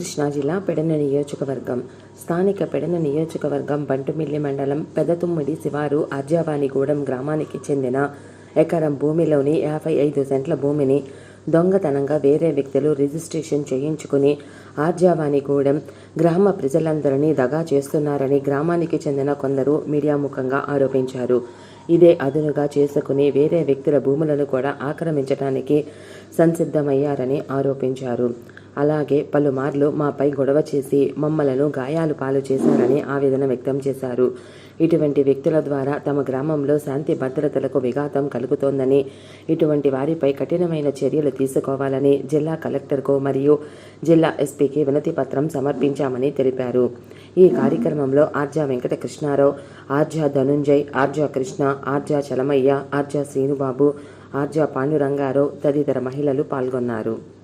కృష్ణా జిల్లా పెడన నియోజకవర్గం. స్థానిక పెడన నియోజకవర్గం బంటుమిల్లి మండలం పెదతుమ్మిడి శివారు ఆర్జావాణిగూడెం గ్రామానికి చెందిన ఎకరం భూమిలోని యాభై ఐదు సెంట్ల భూమిని దొంగతనంగా వేరే వ్యక్తులు రిజిస్ట్రేషన్ చేయించుకుని ఆర్జావాణిగూడెం గ్రామ ప్రజలందరినీ దగా చేస్తున్నారని గ్రామానికి చెందిన కొందరు మీడియా ముఖంగా ఆరోపించారు. ఇదే అదునుగా చేసుకుని వేరే వ్యక్తుల భూములను కూడా ఆక్రమించడానికి సంసిద్ధమయ్యారని ఆరోపించారు. అలాగే పలుమార్లు మాపై గొడవ చేసి మమ్మలను గాయాలు పాలు చేశారని ఆవేదన వ్యక్తం చేశారు. ఇటువంటి వ్యక్తుల ద్వారా తమ గ్రామంలో శాంతి భద్రతలకు విఘాతం కలుగుతోందని ఇటువంటి వారిపై కఠినమైన చర్యలు తీసుకోవాలని జిల్లా కలెక్టర్కు మరియు జిల్లా ఎస్పీకి వినతి పత్రం సమర్పించామని తెలిపారు. ఈ కార్యక్రమంలో ఆర్జా వెంకటకృష్ణారావు ఆర్జా ధనుంజయ్ ఆర్జా కృష్ణ ఆర్జా చలమయ్య ఆర్జా శ్రీనుబాబు ఆర్జా పాండురంగారావు తదితర మహిళలు పాల్గొన్నారు.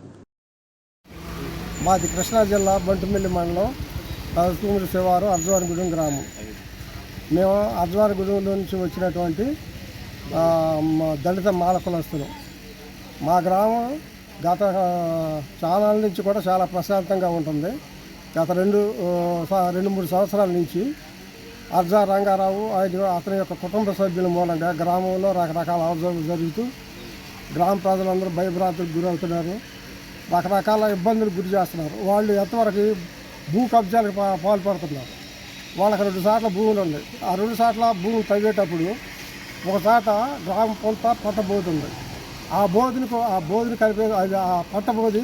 మాది కృష్ణా జిల్లా బంటుమిల్లి మండలం తూముడు శివారు అర్జవారిగూడెం గ్రామం. మేము అర్జవారిగూడెంలో నుంచి వచ్చినటువంటి మా దళిత మాల కులస్తులు. మా గ్రామం గత ఆ, చాలా నుంచి కూడా చాలా ప్రశాంతంగా ఉంటుంది. గత రెండు స- రెండు మూడు సంవత్సరాల నుంచి అర్జా రంగారావు ఆయన అతని యొక్క కుటుంబ సభ్యుల మూలంగా గ్రామంలో రకరకాల అవసరాలు జరుగుతూ గ్రామ ప్రజలందరూ భయభ్రాంతులకు గురవుతున్నారు. రకరకాల ఇబ్బందులు గురి చేస్తున్నారు. వాళ్ళు ఎంతవరకు భూ కబ్జాలకు పాల్పడుతున్నారు. వాళ్ళకి రెండు సార్లు భూములు ఉన్నాయి. ఆ రెండు సార్ల భూములు తవ్వేటప్పుడు ఒక చాట గ్రామ పొంత పంట ఉంది. ఆ బోధిని ఆ బోధిని కలిపే అది ఆ పంట బోధి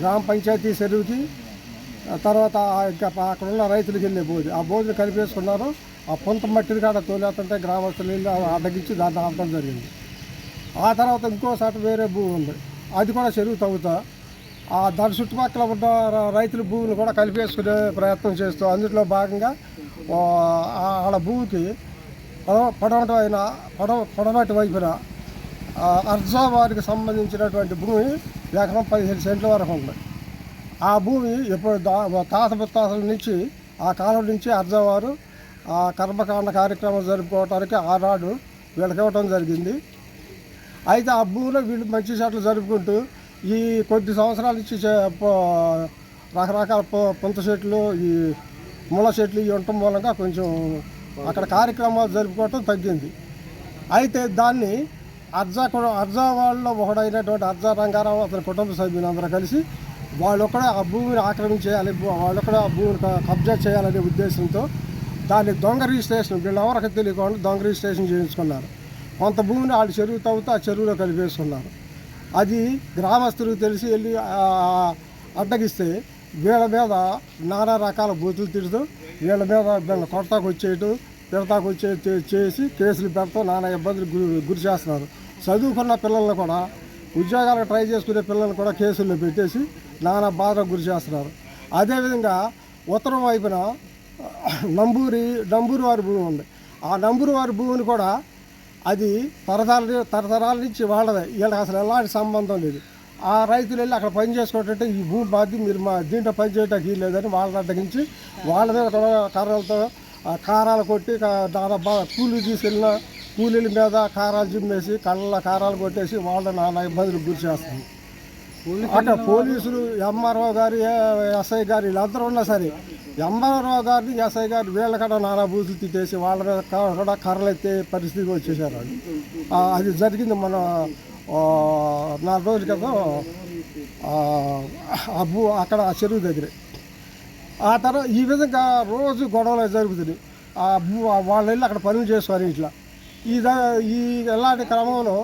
గ్రామ పంచాయతీ చెరువుకి తర్వాత ఆ ఇంకా అక్కడ ఉన్న రైతులకు వెళ్ళే బోధి. ఆ బోధిని కలిపేసుకున్నారు. ఆ పొంత మట్టిని కాడ తోలేస్తుంటే గ్రామస్తులు వెళ్ళి అడ్డగించి దాన్ని ఆపడం జరిగింది. ఆ తర్వాత ఇంకో చోట వేరే భూమి ఉంది. అది కూడా చెరువు తవ్వుతా దాని చుట్టుపక్కల ఉన్న రైతుల భూమిని కూడా కలిపేసుకునే ప్రయత్నం చేస్తూ అందులో భాగంగా వాళ్ళ ఆడ భూమికి పడవ పడవటి అయిన పడవ పడవటి వైపున అర్జావారికి అర్జా వారికి సంబంధించినటువంటి భూమి ఎకరం పదిహేను సెంట్ల వరకు ఉంది. ఆ భూమి ఎప్పుడు తాత ముత్తాతల నుంచి ఆ కాలం నుంచి అర్జావారు ఆ కర్మకాండ కార్యక్రమం జరుపుకోవటానికి ఆనాడు వీళ్ళకి ఇవ్వటం జరిగింది. అయితే ఆ భూమిలో వీళ్ళు మంచి చెట్లు జరుపుకుంటూ ఈ కొద్ది సంవత్సరాల నుంచి చే- రకరకాల పుంత చెట్లు ఈ ముళ్ళ చెట్లు ఇవి ఉండటం మూలంగా కొంచెం అక్కడ కార్యక్రమాలు జరుపుకోవటం తగ్గింది. అయితే దాన్ని అర్జా అర్జా వాళ్ళలో ఒకడైనటువంటి అర్జా రంగారావు అతని కుటుంబ సభ్యులందరూ కలిసి వాళ్ళొక్కడే ఆ భూమిని ఆక్రమించేయాలి వాళ్ళొక్కడే ఆ భూమిని కబ్జా చేయాలనే ఉద్దేశంతో దాన్ని దొంగ రిజిస్ట్రేషన్ వీళ్ళెవరికి తెలియకుండా దొంగ రిజిస్ట్రేషన్ చేయించుకున్నారు. కొంత భూమిని వాళ్ళు చెరువు తవ్వుతూ ఆ చెరువులో కలిపేసుకున్నారు. అది గ్రామస్తులకు తెలిసి వెళ్ళి అడ్డగిస్తే వీళ్ళ మీద నానా రకాల బూతులు తిడుతూ వీళ్ళ మీద వీళ్ళని కొడతాకు వచ్చేయటం తిడతాకు వచ్చే చేసి కేసులు పెడతాం నానా ఇబ్బందులు గురి గురి చేస్తున్నారు. చదువుకున్న పిల్లల్ని కూడా ఉద్యోగాలకు ట్రై చేసుకునే పిల్లల్ని కూడా కేసుల్లో పెట్టేసి నానా బాధకు గురి చేస్తున్నారు. అదేవిధంగా ఉత్తరం వైపున నంబూరి నంబూరు వారి భూమి ఉంది. ఆ నంబూరు వారి భూమిని కూడా అది తరతరాల తరతరాల నుంచి వాళ్ళదే. వీళ్ళకి అసలు ఎలాంటి సంబంధం లేదు. ఆ రైతులు వెళ్ళి అక్కడ పని చేసుకోవటంటే ఈ భూమి బాధ్య మీరు మా దీంట్లో పని చేయడానికి లేదని వాళ్ళని అడ్డగించి వాళ్ళ మీద కర్రలతో కారాలు కొట్టి కా- దాని బా కూలీలు తీసుకెళ్ళిన కూలీల మీద కారాలు జిమ్మేసి కళ్ళ కారాలు కొట్టేసి వాళ్ళని నానా ఇబ్బందులకు గురి చేస్తుంది. అక్కడ పోలీసులు ఎంఆర్ఓ గారు ఎస్ఐ గారు వీళ్ళందరూ ఉన్నా సరే ఎంఆర్ఓ గారిని ఎస్ఐ గారిని వీళ్ళ కూడా నానా బూతులు తిట్టేసి వాళ్ళ మీద కూడా కర్రలు ఎత్తే పరిస్థితికి వచ్చేసారు అది జరిగింది మన నాలుగు రోజుల క్రితం ఆ, భూ అక్కడ ఆ చెరువు దగ్గరే. ఆ తర్వాత ఈ విధంగా రోజు గొడవలు జరుగుతున్నాయి ఆ భూ వాళ్ళు వెళ్ళి అక్కడ పనులు చేసుకోవాలి ఇట్లా. ఈ ఈ ఎలాంటి క్రమంలో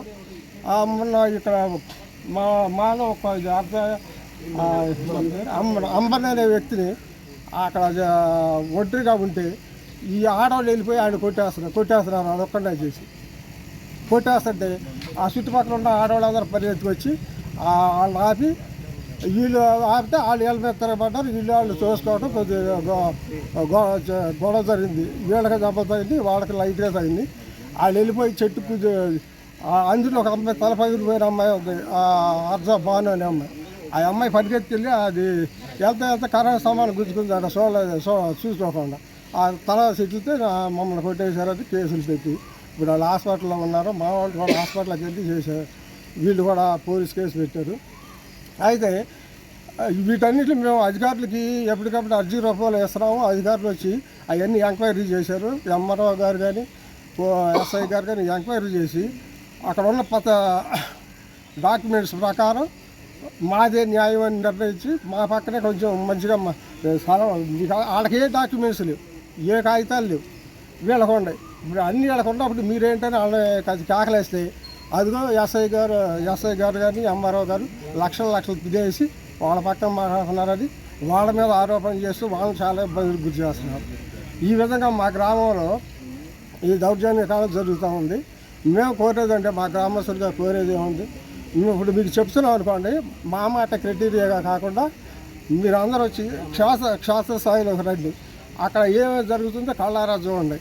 మొన్న ఇక్కడ మా మాలో ఒక అర్థ అంబ అంబర్ అనే వ్యక్తిని అక్కడ జ- ఒంటరిగా ఉంటే ఈ ఆడవాళ్ళు వెళ్ళిపోయి ఆయన కొట్టేస్తున్నారు కొట్టేస్తున్నారు అదొక్కడే చేసి. కొట్టేస్తుంటే ఆ చుట్టుపక్కల ఉన్న ఆడవాళ్ళందరూ పరిగెత్తుకు వచ్చి వాళ్ళు ఆపి వీళ్ళు ఆపితే వాళ్ళు వీళ్ళ మీద తిరగబడ్డారు వీళ్ళు వాళ్ళు చూసుకోవడం కొద్దిగా గొడవ జరిగింది. వీళ్ళకి దెబ్బ తగ్గింది వాళ్ళకి లైట్గా తగింది వాళ్ళు వెళ్ళిపోయి చెట్టు అందులో ఒక అమ్మాయి తల పోయిన అమ్మాయి ఉంది అర్జ అర్జా బాను అనే అమ్మాయి. ఆ అమ్మాయి పరిగెత్తుకెళ్ళి అది వెళ్తా వెళ్తా కరెంట్ సామాన్లు గుంజుకుంది అక్కడ చూడలేదు చూ చూసుకోకుండా ఆ తల సిట్లితే మమ్మల్ని కొట్టేశారని కేసులు పెట్టి. ఇప్పుడు వాళ్ళు హాస్పిటల్లో ఉన్నారు మా వాళ్ళు కూడా హాస్పిటల్కి వెళ్ళి చేశారు. వీళ్ళు కూడా పోలీస్ కేసు పెట్టారు. అయితే వీటన్నిటిని మేము అధికారులకి ఎప్పటికప్పుడు అర్జీ రూపంలో ఇస్తున్నాము అధికారులు వచ్చి అవన్నీ ఎంక్వైరీ చేశారు. ఎంఆర్ఓ గారు కానీ ఎస్ఐ గారు కానీ ఎంక్వైరీ చేసి అక్కడ ఉన్న పత డాక్యుమెంట్స్ ప్రకారం మాదే న్యాయం అని నిర్ణయించి మా పక్కనే కొంచెం మంచిగా మా- స్థలం వాళ్ళకి ఏ డాక్యుమెంట్స్ లేవు ఏ కాగితాలు లేవు. వీళ్ళకు ఉన్నాయి. ఇప్పుడు అన్నీ వీళ్ళకు ఉన్నప్పుడు మీరేంటని వాళ్ళని కాకలేస్తే అదిగో ఎస్ఐ గారు ఎస్ఐ గారు కానీ ఎంఆర్ఓ గారు లక్షల లక్షలు తినేసి వాళ్ళ పక్కన మాట్లాడుతున్నారని వాళ్ళ మీద ఆరోపణ చేస్తూ వాళ్ళని చాలా ఇబ్బందులు గురి చేస్తున్నారు. ఈ విధంగా మా గ్రామంలో ఈ దౌర్జన్య కాలం జరుగుతూ ఉంది. మేము కోరేదంటే మా గ్రామస్తులుగా కోరేది ఏముంది? ఇప్పుడు మీకు చెప్తున్నాం అనుకోండి మా మాట క్రైటీరియాగా కాకుండా మీరు అందరూ వచ్చి క్షాస్త్ర క్షేత్ర స్థాయిలోకి రండి. అక్కడ ఏమేమి జరుగుతుందో కళ్ళారా చూడండి.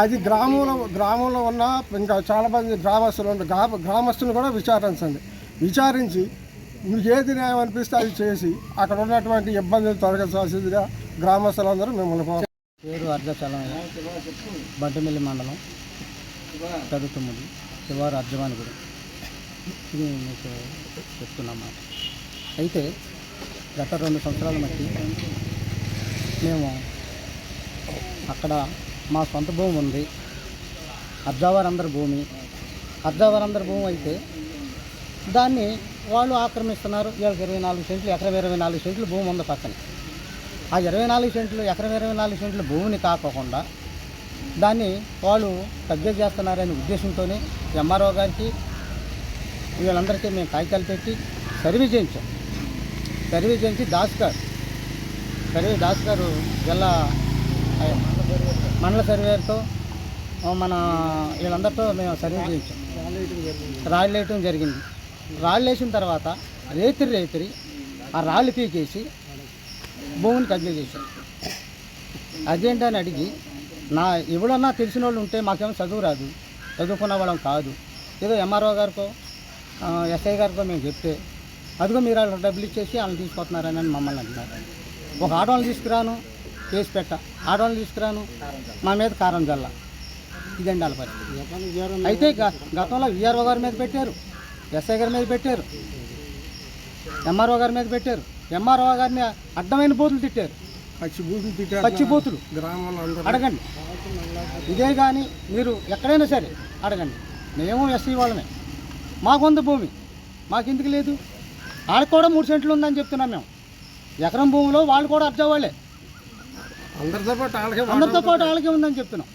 అది గ్రామంలో గ్రామంలో ఉన్న ఇంకా చాలామంది గ్రామస్తులు ఉన్న గ్రామ గ్రామస్తులను కూడా విచారించండి. విచారించి మీకు ఏది న్యాయం అనిపిస్తే అది చేసి అక్కడ ఉన్నటువంటి ఇబ్బందులు తొలగించాల్సిందిగా గ్రామస్తులందరూ మిమ్మల్ని పేరు అర్ధచలమయ్య బంటిమిల్లి మండలం. చదువుతున్నది శివారు అర్జవానిగూడెం ఇది మీకు చెప్తున్నమాట అయితే గత రెండు సంవత్సరాల మట్టి మేము అక్కడ మా సొంత భూమి ఉంది. అర్జావారందరి భూమి. అర్జావారందరి భూమి అయితే దాన్ని వాళ్ళు ఆక్రమిస్తున్నారు. వీళ్ళకి ఇరవై నాలుగు సెంట్లు ఎకరం ఇరవై నాలుగు సెంట్లు భూమి ఉంది పక్కన. ఆ ఇరవై నాలుగు సెంట్లు ఎకరం ఇరవై నాలుగు సెంట్లు భూమిని కాకోకుండా దాన్ని వాళ్ళు తగ్గజేస్తున్నారనే ఉద్దేశంతోనే ఎంఆర్ఓ గారికి వీళ్ళందరికీ మేము కాగితాలు పెట్టి సర్వే చేయించాం. సర్వే చేయించి దాస్ గారు సర్వే దాస్ గారు జిల్లా మండల సర్వేతో మన వీళ్ళందరితో మేము సర్వే చేయించాం. రాళ్ళు వేయటం జరిగింది. రాళ్ళు వేసిన తర్వాత రేతిరి రేతిరి ఆ రాళ్ళు పీకేసి భూమిని కబ్జా చేశారు. అదేంటని అడిగి నా ఎవడన్నా తెలిసిన వాళ్ళు ఉంటే మాకేమో చదువు రాదు చదువుకున్న వాళ్ళం కాదు. ఏదో ఎంఆర్ఓ గారికో ఎస్ఐ గారికో మేము చెప్తే అదిగో మీరు వాళ్ళు డబ్బులు ఇచ్చేసి వాళ్ళని తీసుకొస్తున్నారని అని మమ్మల్ని అంటున్నారు. ఒక ఆడవాళ్ళని తీసుకురాను కేసు పెట్ట. ఆడవాళ్ళని తీసుకురాను మా మీద కారం జల్ల. ఇదండి వాళ్ళ పరిస్థితి. అయితే గతంలో విఆర్ఓ గారి మీద పెట్టారు ఎస్ఐ గారి మీద పెట్టారు ఎంఆర్ఓ గారి మీద పెట్టారు. ఎంఆర్ఓ గారిని అడ్డమైన బూతులు తిట్టారు. పచ్చి బూతులు తిట్టారు పచ్చి బూతులు. గ్రామంలో అందరూ. అడగండి. ఇదే కానీ మీరు ఎక్కడైనా సరే అడగండి. మేము ఎస్సీ వాళ్ళమే. మాకుంది భూమి. మాకు ఎందుకు లేదు? వాళ్ళకి కూడా మూడు సెంట్లు ఉందని చెప్తున్నాం మేము. ఎకరం భూమిలో వాళ్ళు కూడా అర్జా వాళ్ళే అందరితో పాటు వాళ్ళకే అందరితో పాటు వాళ్ళకే ఉందని చెప్తున్నాం.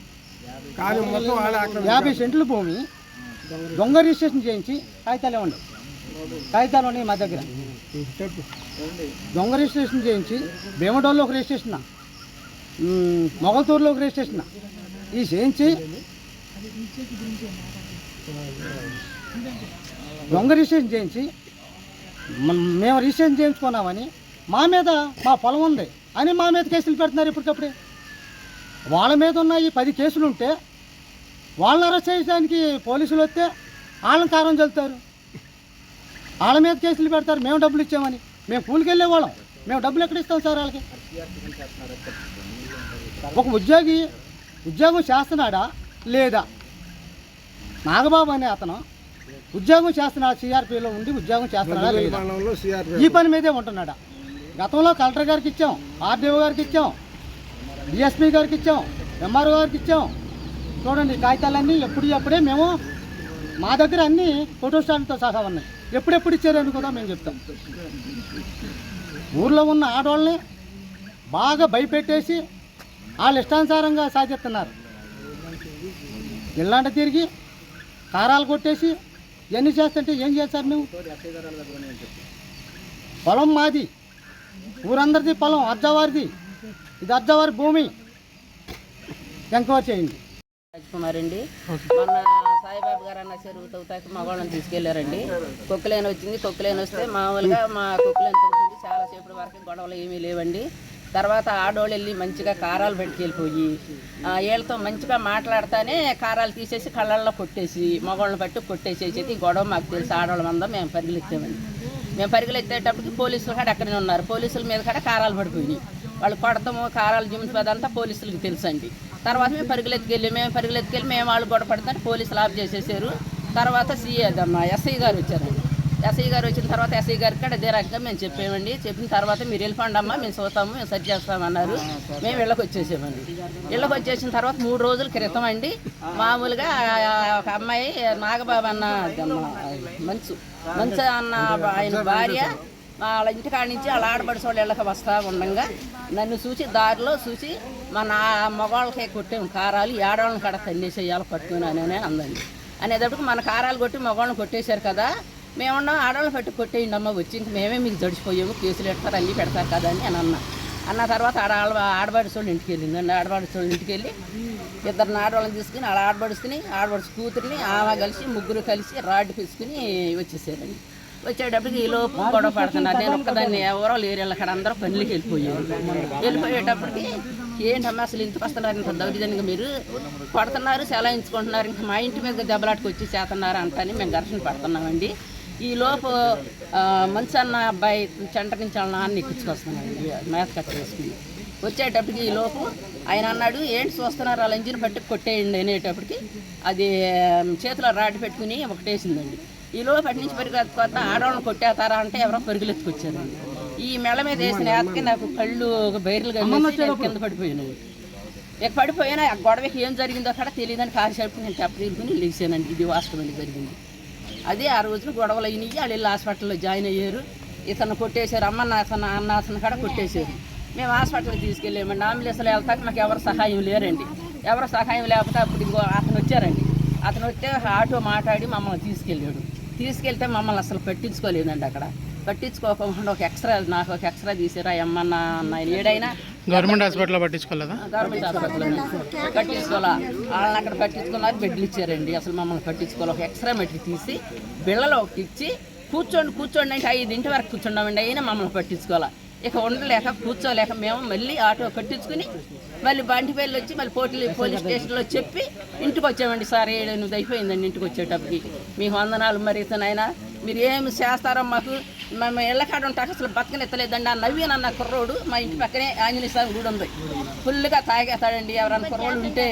కానీ మొత్తం వాళ్ళే అక్కడ యాభై సెంట్ల భూమి దొంగ రిజిస్ట్రేషన్ చేయించి కాగితాలు ఇవ్వండి. కాగితాలు ఉన్నాయి మా దగ్గర. దొంగ రిజిస్ట్రేషన్ చేయించి భీమడోల్లో ఒక రిజిస్ట్రేషన్. మొగల్తూరులో ఒక రిజిస్ట్రేషన్. ఈ చేయించి దొంగ రిజిస్ట్రేషన్ చేయించి మేము రిజిస్ట్రేషన్ చేయించుకున్నామని మా మీద మా పొలం ఉంది. అని మా మీద కేసులు పెడుతున్నారు ఇప్పటికప్పుడే. వాళ్ళ మీద ఉన్న ఈ పది కేసులు ఉంటే వాళ్ళని అరెస్ట్ చేయడానికి పోలీసులు వస్తే వాళ్ళని కారం చల్లుతారు. వాళ్ళ మీద కేసులు పెడతారు. మేము డబ్బులు ఇచ్చామని. మేము కూలికి వెళ్ళే వాళ్ళం. మేము డబ్బులు ఎక్కడ ఇస్తాం సార్ వాళ్ళకి? ఒక ఉద్యోగి ఉద్యోగం చేస్తున్నాడా? లేదా? నాగబాబు అనే అతను ఉద్యోగం చేస్తున్నాడు? సిఆర్పిలో ఉండి ఉద్యోగం చేస్తున్నాడా లేదా? ఈ పని మీదే ఉంటున్నాడా? గతంలో కలెక్టర్ గారికి ఇచ్చాం ఆర్డీఓ గారికి ఇచ్చాం డిఎస్పీ గారికి ఇచ్చాం ఎంఆర్ఓ గారికి ఇచ్చాం. చూడండి కాగితాలన్నీ ఎప్పుడు ఎప్పుడే మేము మా దగ్గర అన్ని ఫోటో స్టాండ్తో సహా ఉన్నాయి. ఎప్పుడెప్పుడు ఇచ్చారని కూడా మేము చెప్తాం. ఊర్లో ఉన్న ఆడవాళ్ళని బాగా భయపెట్టేసి వాళ్ళు ఇష్టానుసారంగా సాధిస్తున్నారు. ఇల్లాంట తిరిగి కారాలు కొట్టేసి ఇవన్నీ చేస్తుంటే ఏం చేస్తారు నువ్వు? పొలం మాది. ఊరందరిది పొలం అర్జావారిది. ఇది అర్జావారి భూమి. ఎంక్వైరీ చేయండి. రాజ్కుమార్ అండి మొన్న సాయిబాబు గారు అన్న చెరువు తవ్వుతాకి మగవాళ్ళని తీసుకెళ్ళారండి. కుక్కలేని వచ్చింది కుక్కలేని వస్తే మామూలుగా మా కుక్కలేని తవ్వుతుంది. చాలాసేపు వరకు గొడవలు ఏమీ లేవండి. తర్వాత ఆడోళ్ళు వెళ్ళి మంచిగా కారాలు పెట్టుకెళ్ళిపోయి వీళ్ళతో మంచిగా మాట్లాడతానే కారాలు తీసేసి కళ్ళల్లో కొట్టేసి మగవాళ్ళని పట్టి కొట్టేసేసి గొడవ మాకు తెలిసి ఆడవాళ్ళ మందం మేము పరిగెత్తామండి మేము పరిగెత్తేటప్పటికి పోలీసులు కూడా అక్కడనే ఉన్నారు. పోలీసుల మీద కూడా కారాలు పడిపోయినాయి. వాళ్ళు కొడతాము కారాలు జిమ్మిపోదంతా పోలీసులకు తెలుసండి. తర్వాత మేము పరిగెలెత్తుకెళ్ళి మేము పరిగెలెత్తుకెళ్ళి మేము వాళ్ళు గొడవ పడతాను పోలీసులు ఆఫ్ చేసేసారు. తర్వాత సీఏ అమ్మ ఎస్ఐ గారు వచ్చారండి. ఎస్ఐ గారు వచ్చిన తర్వాత ఎస్ఐ గారికి కూడా అదే రకంగా మేము చెప్పామండి. చెప్పిన తర్వాత మీరు వెళ్ళిపోండి అమ్మా మేము చూస్తాము మేము సరి చేస్తామన్నారు. మేము ఇళ్ళకి వచ్చేసామండి. ఇళ్ళకి వచ్చేసిన తర్వాత మూడు రోజుల క్రితం అండి. మామూలుగా ఒక అమ్మాయి నాగబాబు అన్న మంచు. మంచు అన్న ఆయన భార్య వాళ్ళ ఇంటికాడ నుంచి వాళ్ళ ఆడబడి వాళ్ళ ఇళ్ళకి వస్తా ఉండగా నన్ను చూసి దారిలో చూసి మా నా మగవాళ్ళకి కొట్టాము కారాలు ఈ ఆడవాళ్ళని కాడ తన్నేసేయాలి పట్టుకుని అని అందండి. అనేటప్పటికి మన కారాలు కొట్టి మగవాళ్ళని కొట్టేశారు కదా. మేమన్నా ఆడవాళ్ళని పెట్టి కొట్టేయండి అమ్మ వచ్చి ఇంక మేమే మీకు జడిచిపోయాము కేసులు పెడతారు అన్నీ పెడతారు కదా అని అన్న. అన్న తర్వాత ఆడ ఆడబడిసోళ్ళు ఇంటికి వెళ్ళిందండి. ఆడబడిసోళ్ళు ఇంటికి వెళ్ళి ఇద్దరు ఆడవాళ్ళని తీసుకుని అలా ఆడబడుచుకుని ఆడబడుచు కూతురిని ఆమె కలిసి ముగ్గురు కలిసి రాడ్ తీసుకుని వచ్చేసారండి. వచ్చేటప్పటికి ఈ లోపు గొడవ పడుతున్నారు. నేను ఒక్కదాన్ని ఎవరో లేరు అక్కడ అందరూ పనులకి వెళ్ళిపోయారు. వెళ్ళిపోయేటప్పటికి ఏంటమ్మా అసలు ఇంటికి వస్తున్నారు ఇంత దౌర్జన్యంగా మీరు? పడుతున్నారు సెలాయించుకుంటున్నారు ఇంకా మా ఇంటి మీద దెబ్బలాటకు వచ్చి చేస్తున్నారు అంటని మేము ఘర్షణ పడుతున్నామండి. ఈ లోపు మంచి అన్న అబ్బాయి చెంట నుంచి వాళ్ళ నాన్న ఎక్కించుకొస్తున్నాడండి మేత కట్ వేసుకుని వచ్చేటప్పటికి ఈ లోపు ఆయన అన్నాడు ఏంటి చూస్తున్నారు? వాళ్ళ ఇంజిన్ పట్టి కొట్టేయండి అనేటప్పటికి అది చేతిలో రాటి పెట్టుకుని ఒకటేసిందండి. ఈ లోపు అటు నుంచి పరిగెత్తి కొత్త ఆడవాళ్ళని కొట్టేస్తారా అంటే ఎవరో పరుగులెత్తుకొచ్చారండి ఈ మెడ మీద వేసిన ఏతకి నాకు కళ్ళు బైర్లు కలిసి కింద పడిపోయినాయి ఇక పడిపోయినా గొడవకి ఏం జరిగిందో కూడా తెలియదని కాసేపు నేను చెప్పదీరుకుని లేచానండి. ఇది వాస్తవం జరిగింది. అదే ఆ రోజున గొడవలు అయినాయి. వాళ్ళు వెళ్ళి హాస్పిటల్లో జాయిన్ అయ్యారు. ఇతను కొట్టేశారు. అమ్మ నాసన అన్నాసన కాడ కూడా కొట్టేశారు. మేము హాస్పిటల్కి తీసుకెళ్ళామండి. అంబులెన్స్లో వెళ్తాక మాకు ఎవరు సహాయం లేరండి. ఎవరు సహాయం లేకపోతే అప్పుడు ఇంకో అతను వచ్చారండి. అతను వస్తే ఆటో మాట్లాడి మమ్మల్ని తీసుకెళ్ళాడు. తీసుకెళ్తే మమ్మల్ని అసలు పట్టించుకోలేదండి అక్కడ. పట్టించుకోకుండా ఒక ఎక్స్రా నాకు ఒక ఎక్స్రా తీసారా అమ్మన్న అన్న ఏడైనా. గవర్నమెంట్ హాస్పిటల్లో పట్టించుకోలేదా? గవర్నమెంట్ హాస్పిటల్ పట్టించుకోవాలా వాళ్ళని అక్కడ పట్టించుకున్నారు బెడ్లు ఇచ్చారండి. అసలు మమ్మల్ని పట్టించుకోవాలి ఒక ఎక్స్రే మెట్రిక్ తీసి బిళ్ళలో ఒకటి ఇచ్చి కూర్చోండి కూర్చోండి అంటే ఐదింటి వరకు కూర్చున్నామండి. అయినా మమ్మల్ని పట్టించుకోవాలా ఇక ఉండలేక కూర్చోలేక మేము మళ్ళీ ఆటో కట్టించుకుని మళ్ళీ బంటిపల్లి వచ్చి మళ్ళీ పోటీ పోలీస్ స్టేషన్లో చెప్పి ఇంటికి వచ్చామండి సార్. ఏడు ఎనిమిది అయిపోయిందండి ఇంటికి వచ్చేటప్పటికి. మీ వందనాలు మరి ఇతనైనా. మీరు ఏమి చేస్తారో మాకు మేము ఇళ్ళకాడ ఉంటాక అసలు బతకనెత్తలేదండి. ఆ నవీన్ అన్న కుర్రోడు మా ఇంటి పక్కనే ఆంజనేయ స్వామి గుడి ఉంది. ఫుల్గా తాగేస్తాడండి. ఎవరన్నా కుర్రోడు ఉంటే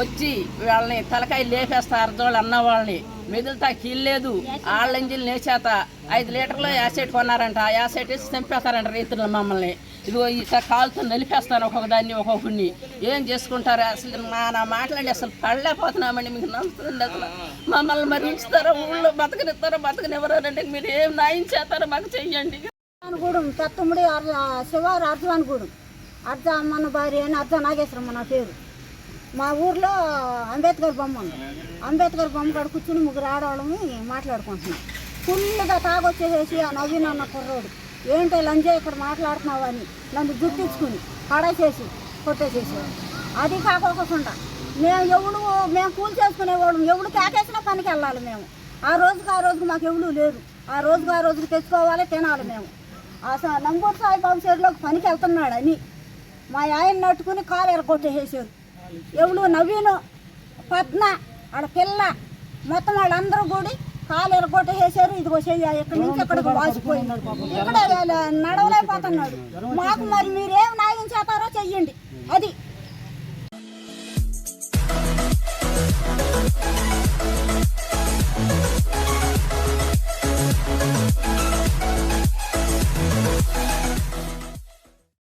వచ్చి వాళ్ళని తలకాయ లేపేస్తారు అర్ధోళ్ళు అన్న వాళ్ళని. మిగులుతా కీల్లేదు వాళ్ళ ఇంజిన్ లేచేత ఐదు లీటర్లు యాసెట్ కొన్నారంట. ఆ యాసెట్ వేసి చంపేస్తారంట రైతులు మమ్మల్ని. ఇదిగో ఇట్లా కాలుతో నలిపేస్తాను ఒక్కొక్క దాన్ని ఒక్కొక్కడిని. ఏం చేసుకుంటారు? అసలు మా నా మాట్లాడి అసలు పడలేకపోతున్నామండి. మీకు నమ్ముతుంది అసలు. మమ్మల్ని మరి ఉంచుతారో ఊళ్ళో బతకనిస్తారో? బతకనివ్వరంటే మీరు ఏం న్యాయం చేస్తారో మాకు చెయ్యండి. అర్జునగూడెం తత్తముడి అర్జ శివారు అర్జునగూడెం. అర్జ అమ్మన్న భార్య అని అర్జ నాగేశ్వరమ్మ నా పేరు. మా ఊర్లో అంబేద్కర్ బొమ్మ ఉంది. అంబేద్కర్ బొమ్మ కాడ కూర్చుని ముగ్గురు ఆడవాళ్ళని మాట్లాడుకుంటున్నాం. ఫుల్గా తాగొచ్చేసేసి ఆ నవీన్ అన్న కుర్రోడు. ఏంటో లంజే ఇక్కడ మాట్లాడుతున్నావు అని నన్ను గుర్తించుకుని పడేసేసి కొట్టేసేసేవాడు. అది కాకోకుండా మేము ఎవడు మేము కూలి చేసుకునేవాళ్ళం. ఎవడు కేకేసినా పనికి వెళ్ళాలి మేము. ఆ రోజుకి ఆ రోజుకి మాకు ఎవడు లేరు. ఆ రోజుకి ఆ రోజుకి తెచ్చుకోవాలి తినాలి మేము. ఆ స- నంగూరు సాయిబాబు చేరులోకి పనికి వెళ్తున్నాడని మా ఆయన నట్టుకుని కాలు ఎరగొట్టేసేసారు ఎవడు నవీను పద్మ ఆడ పిల్ల మొత్తం వాళ్ళందరూ కూడి కాలు ఎరగొట్టేసారు ఇదిగో చెయ్యి ఇక్కడి నుంచి ఇక్కడికి వాసిపోయినాడు ఇక్కడ నడవలేకపోతున్నాడు. మాకు మరి మీరేం న్యాయం చేస్తారో చెయ్యండి. అది.